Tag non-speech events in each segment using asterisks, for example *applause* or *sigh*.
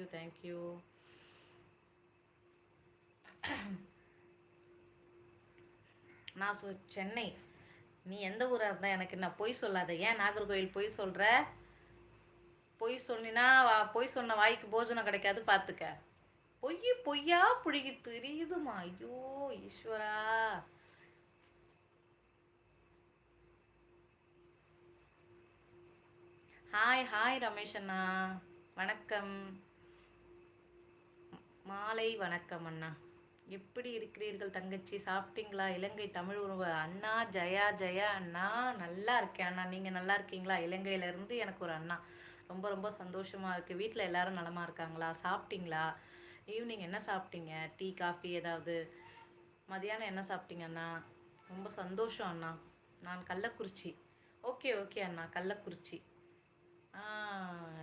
Thank you thank you *clears throat* நான் சொ சென்னை நீ எந்த ஊராக இருந்தால் எனக்கு என்ன பொய் சொல்லாத. ஏன் நாகர்கோவில் பொய் சொல்கிற பொய் சொன்னினா பொய் சொன்ன வாய்க்கு போஜனம் கிடைக்காது பார்த்துக்க பொய் பொய்யா புழுகி தெரியுதுமா? ஐயோ ஈஸ்வரா. ஹாய் ஹாய் ரமேஷ் அண்ணா. வணக்கம். மாலை வணக்கம் அண்ணா. எப்படி இருக்கிறீர்கள் தங்கச்சி? சாப்பிட்டீங்களா? இலங்கை தமிழ் உறவு. அண்ணா ஜெயா ஜெயா அண்ணா நல்லா இருக்கேன் அண்ணா. நீங்கள் நல்லா இருக்கீங்களா? இலங்கையிலேருந்து எனக்கு ஒரு அண்ணா. ரொம்ப ரொம்ப சந்தோஷமாக இருக்குது வீட்டில் எல்லாரும் நலமாக இருக்காங்களா? சாப்பிட்டீங்களா? ஈவினிங் என்ன சாப்பிட்டீங்க? டீ காஃபி ஏதாவது? மதியானம் என்ன சாப்பிட்டீங்க அண்ணா? ரொம்ப சந்தோஷம் அண்ணா. நான் கள்ளக்குறிச்சி. ஓகே ஓகே அண்ணா. கள்ளக்குறிச்சி.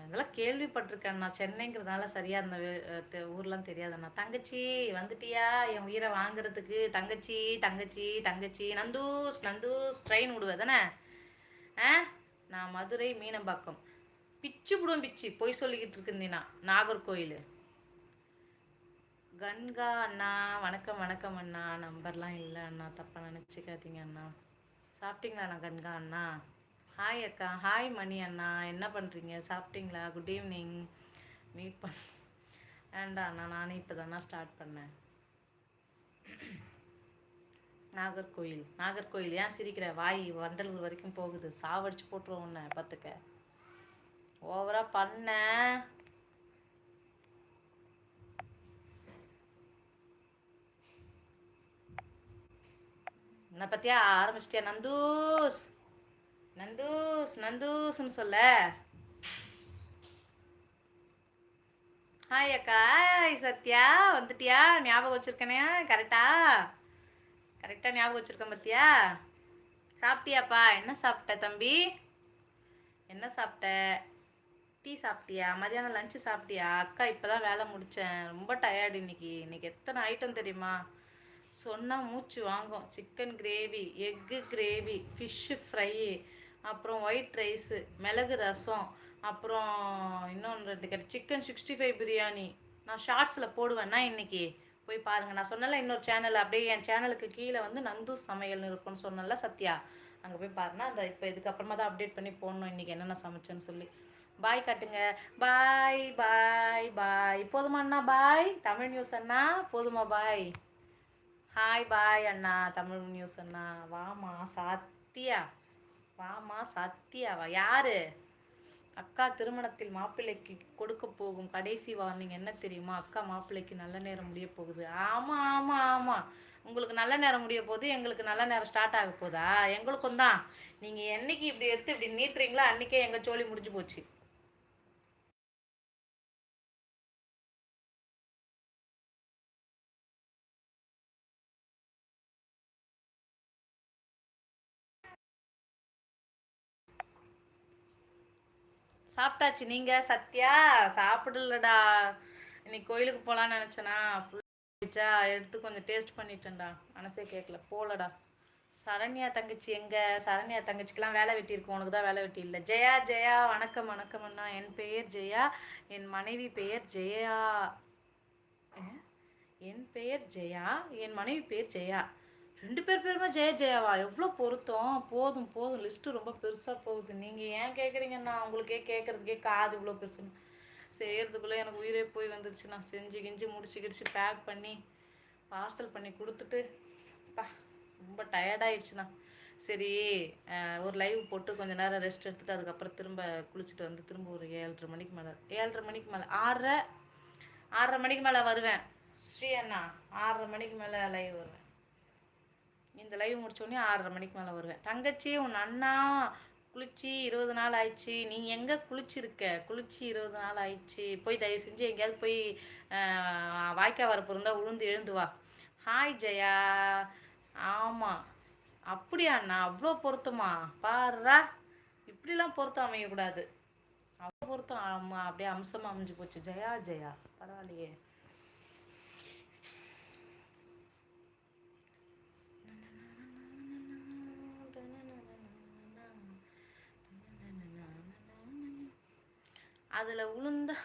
இதெல்லாம் கேள்விப்பட்டிருக்கேன் நான் சென்னைங்கிறதுனால சரியா இருந்த ஊர்லாம் தெரியாதண்ணா தங்கச்சி வந்துட்டியா? என் உயிரை வாங்குறதுக்கு. தங்கச்சி தங்கச்சி தங்கச்சி. நந்தூஸ் நந்தூஸ் ட்ரெயின் விடுவேன் தானே? ஆ? நான் மதுரை மீனம்பாக்கம். பிச்சு புடுவேன் பிச்சு. பொய் சொல்லிக்கிட்டு இருந்தீனா நாகர்கோயில். கன்கா அண்ணா வணக்கம் வணக்கம் அண்ணா. நம்பர்லாம் இல்லை அண்ணா. தப்பாக நினச்சிக்காதீங்க அண்ணா. சாப்பிட்டீங்களா அண்ணா கன்கா அண்ணா? ஹாய் அக்கா. ஹாய் மணி அண்ணா. என்ன பண்ணுறீங்க சாப்பிட்டீங்களா? குட் ஈவினிங் மீட் பண்ண வேண்டாம் அண்ணா. நானே இப்போ தானே ஸ்டார்ட் பண்ணேன். நாகர்கோயில். நாகர்கோயில் ஏன் சிரிக்கிற? வாய் வண்டலூர் வரைக்கும் போகுது. சாவடிச்சு போட்டுருவோம் உன்னை பார்த்துக்க. ஓவராக பண்ண. என்ன பற்றியா ஆரம்பிச்சிட்டியா நந்தூஸ்? நந்தூஸ் நந்தூஸ்னு சொல்ல. ஹாய் அக்கா. ஹாய் சத்யா. வந்துட்டியா? ஞாபகம் வச்சிருக்கனே. கரெக்டா கரெக்டாக ஞாபகம் வச்சிருக்கேன் பத்தியா? சாப்பிட்டியாப்பா? என்ன சாப்பிட்ட தம்பி? என்ன சாப்பிட்ட? டீ சாப்பிட்டியா? மதியானம் லஞ்சு சாப்பிட்டியா? அக்கா இப்போ தான் வேலை முடித்தேன் ரொம்ப டயர்டு இன்னைக்கு. இன்னைக்கு எத்தனை ஐட்டம் தெரியுமா? சொன்னால் மூச்சு வாங்கும். Chicken gravy egg gravy fish fry அப்புறம் ஒயிட் ரைஸு மிளகு ரசம் அப்புறம் இன்னொன்று ரெண்டு கட்டு சிக்கன் சிக்ஸ்டி ஃபைவ் பிரியாணி நான் ஷார்ட்ஸில் போடுவேன்னா இன்றைக்கி போய் பாருங்கள் நான் சொன்னல இன்னொரு சேனல் அப்படியே என் சேனலுக்கு கீழே வந்து நந்து சமையல்னு இருக்கும்னு சொன்னல சத்யா. அங்கே போய் பாருன்னா அந்த இப்போ இதுக்கப்புறமா தான் அப்டேட் பண்ணி போடணும். இன்றைக்கி என்னென்ன சமைச்சேன்னு சொல்லி. பாய் காட்டுங்க. பாய் பாய் பாய் போதுமா அண்ணா? பாய் தமிழ் நியூஸ் அண்ணா. போதுமா? பாய் ஹாய் பாய் அண்ணா. தமிழ் நியூஸ் அண்ணா. வாமா சாத்தியா. வாமா சத்யாவா? யாரு? அக்கா திருமணத்தில் மாப்பிள்ளைக்கு கொடுக்க போகும் கடைசி வார்னிங் என்ன தெரியுமா? அக்கா மாப்பிள்ளைக்கு நல்ல நேரம் முடிய போகுது. ஆமாம் ஆமாம் ஆமாம் உங்களுக்கு நல்ல நேரம் முடிய போகுது எங்களுக்கு நல்ல நேரம் ஸ்டார்ட் ஆக போதா எங்களுக்கும் தான். நீங்கள் என்னைக்கு இப்படி எடுத்து இப்படி நீட்டுறீங்களோ அன்றைக்கே எங்கள் சோழி முடிஞ்சு போச்சு. சாப்பிட்டாச்சு. நீங்கள் சத்யா சாப்பிடலடா. இன்னைக்கு கோயிலுக்கு போகலான்னு நினச்சேனா? ஃபுல்லா எடுத்து கொஞ்சம் டேஸ்ட் பண்ணிட்டேன்டா. மனசே கேட்கல போகலடா சரண்யா தங்கச்சி எங்க? சரண்யா தங்கச்சிக்கெல்லாம் வேலை வெட்டி உனக்கு தான் வேலை வெட்டி இல்லை. ஜெயா ஜெயா வணக்கம் வணக்கம் அண்ணா. என் பெயர் ஜெயா. என் மனைவி பெயர் ஜெயா. என் பெயர் ஜெயா? என் மனைவி பெயர் ஜெயா. ரெண்டு பேர் பேருமே ஜெய ஜெயாவா? எவ்வளோ பொருத்தம்? போதும் போதும். லிஸ்ட்டு ரொம்ப பெருசாக போகுது. நீங்கள் ஏன் கேட்குறீங்கண்ணா உங்களுக்கே கேட்குறதுக்கே காது இவ்வளோ பெருசுன்னு செய்கிறதுக்குள்ளே எனக்கு உயிரே போய் வந்துருச்சு. நான் செஞ்சு கிஞ்சி முடிச்சு கிடிச்சு பேக் பண்ணி பார்சல் பண்ணி கொடுத்துட்டு பா ரொம்ப டயர்டாயிடுச்சுண்ணா சரி ஒரு லைவ் போட்டு கொஞ்ச நேரம் ரெஸ்ட் எடுத்துகிட்டு அதுக்கப்புறம் திரும்ப குளிச்சுட்டு வந்து திரும்ப ஒரு ஏழரை மணிக்கு மேலே ஏழரை மணிக்கு மேலே ஆறரை ஆறரை மணிக்கு மேலே வருவேன். ஸ்ரீ அண்ணா ஆறரை மணிக்கு மேலே லைவ் வருவேன். இந்த லைவ் முடிச்சோடனே ஆறரை மணிக்கு மேலே வருவேன். தங்கச்சி உன் அண்ணா குளிச்சு இருபது நாள் ஆயிடுச்சு. நீ எங்கே குளிச்சிருக்க? குளிச்சு இருபது நாள் ஆயிடுச்சு. போய் தயவு செஞ்சு எங்கேயாவது போய் வாய்க்கா வரப்பு இருந்தால் உழுந்து எழுந்து வா. ஹாய் ஜெயா. ஆமாம் அப்படியா அண்ணா? அவ்வளோ பொருத்தமா? பாருறா இப்படிலாம் பொருத்தம் அமையக்கூடாது. அவ்வளோ பொருத்தம் ஆமா அப்படியே அம்சமாக அமைஞ்சு போச்சு. ஜெயா ஜெயா. பரவாயில்லையே. அதில் உளுந்தா